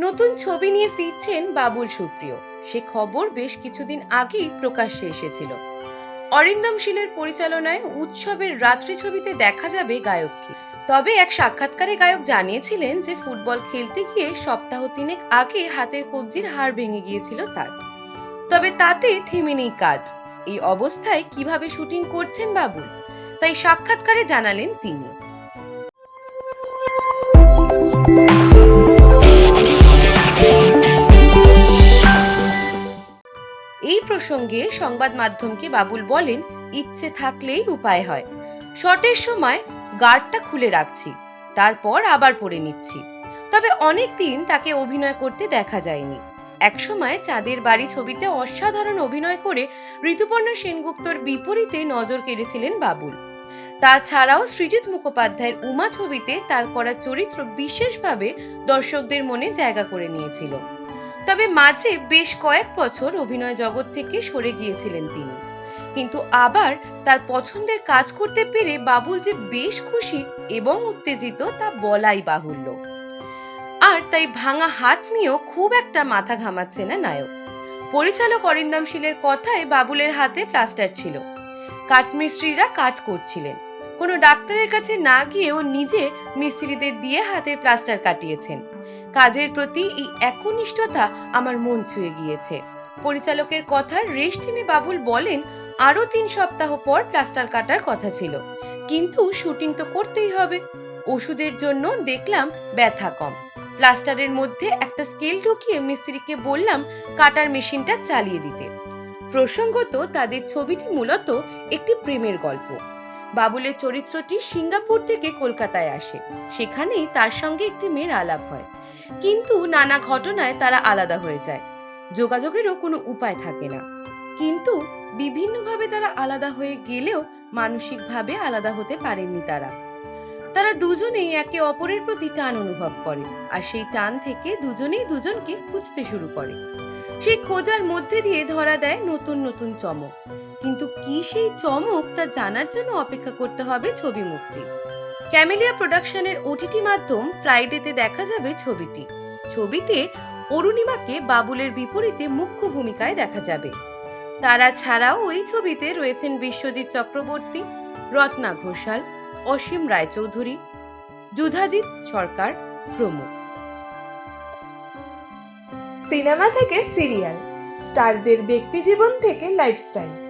নতুন ছবি নিয়ে ফিরছেন বাবুল সুপ্রিয়। সে খবর বেশ কিছুদিন আগেই প্রকাশ্যে এসেছিল। অরিন্দম শীলের পরিচালনায় উৎসবের রাত্রি ছবিতে দেখা যাবে গায়ককে। তবে এক সাক্ষাৎকারে গায়ক জানিয়েছিলেন যে ফুটবল খেলতে গিয়ে সপ্তাহ তিনেক আগে হাতের কবজির হাড় ভেঙে গিয়েছিল তার। তবে তাতে থেমে নেই কাজ। এই অবস্থায় কীভাবে শুটিং করছেন বাবুল? তাই সাক্ষাৎকারে জানালেন তিনি। এই প্রসঙ্গে সংবাদ মাধ্যমকে বাবুল বলেন, ইচ্ছে থাকলেই উপায় হয়। শটের সময় গার্ডটা খুলে রাখছি, তারপর আবার পরে নিচ্ছি। তবে অনেক দিন তাকে অভিনয় করতে দেখা যায়নি। একসময় চাঁদের বাড়ি ছবিতে অসাধারণ অভিনয় করে ঋতুপর্ণা সেনগুপ্তর বিপরীতে নজর কেড়েছিলেন বাবুল। তাছাড়াও সৃজিত মুখোপাধ্যায়ের উমা ছবিতে তার করা চরিত্র বিশেষভাবে দর্শকদের মনে জায়গা করে নিয়েছিল। তবে মাঝে বেশ কয়েক বছর অভিনয় জগৎ থেকে সরে গিয়েছিলেন তিনি। কিন্তু আবার তার পছন্দের কাজ করতে পেরে বাবুল যে বেশ খুশি এবং উত্তেজিত তা বলাই বাহুল্য। আর তাই ভাঙা হাত নিয়েও খুব একটা মাথা ঘামাচ্ছে না নায়ক। পরিচালক অরিন্দম শীলের কথায় বাবুলের হাতে প্লাস্টার ছিল। কাঠমিস্ত্রিরা কাজ করছিলেন। কোনো ডাক্তারের কাছে না গিয়েও নিজে মিস্ত্রিদের দিয়ে হাতের প্লাস্টার কাটিয়েছেন। কাজের প্রতি এই একনিষ্ঠতা আমার মন ছুঁয়ে গিয়েছে। পরিচালকের কথার রেশ টেনে বাবুল বলেন আরও তিন সপ্তাহ পর প্লাস্টার কাটার কথা ছিল। কিন্তু শুটিং তো করতেই হবে। ওষুধের জন্য দেখলাম ব্যথা কম। প্লাস্টারের মধ্যে একটা স্কেল ঢুকিয়ে মিস্ত্রিকে বললাম, কাটার মেশিনটা চালিয়ে দিতে। প্রসঙ্গত তাদের ছবিটি মূলত একটি প্রেমের গল্প। বাবুলের চরিত্রটি সিঙ্গাপুর থেকে কলকাতায় আসে। সেখানেই তার সঙ্গে একটি মেয়ের আলাপ হয়। কিন্তু নানা ঘটনায় তারা আলাদা হয়ে যায়। যোগাযোগেরও কোনো উপায় থাকে না। কিন্তু বিভিন্নভাবে তারা আলাদা হয়ে গেলেও মানসিকভাবে আলাদা হতে পারেননি তারা। তারা দুজনেই একে অপরের প্রতি টান অনুভব করে আর সেই টান থেকে দুজনেই দুজনকে খুঁজতে শুরু করে। সেই খোঁজার মধ্যে দিয়ে ধরা দেয় নতুন নতুন চমক। কিন্তু কি সেই চমক তা জানার জন্য অপেক্ষা করতে হবে ছবি মুক্তি। ক্যামেলিয়া প্রোডাকশনের ওটিটি মাধ্যম ফ্রাইডেতে দেখা যাবে ছবিটি। ছবিতে অরুণিমাকে বাবুলের বিপরীতে মুখ্য ভূমিকায় দেখা যাবে। তারা ছাড়াও ওই ছবিতে রয়েছেন বিশ্বজিৎ চক্রবর্তী, রত্না ঘোষাল, অসীম রায়চৌধুরী, যুধাজিৎ সরকার প্রমুখ। সিনেমা থেকে সিরিয়াল, স্টারদের ব্যক্তিজীবন থেকে লাইফস্টাইল।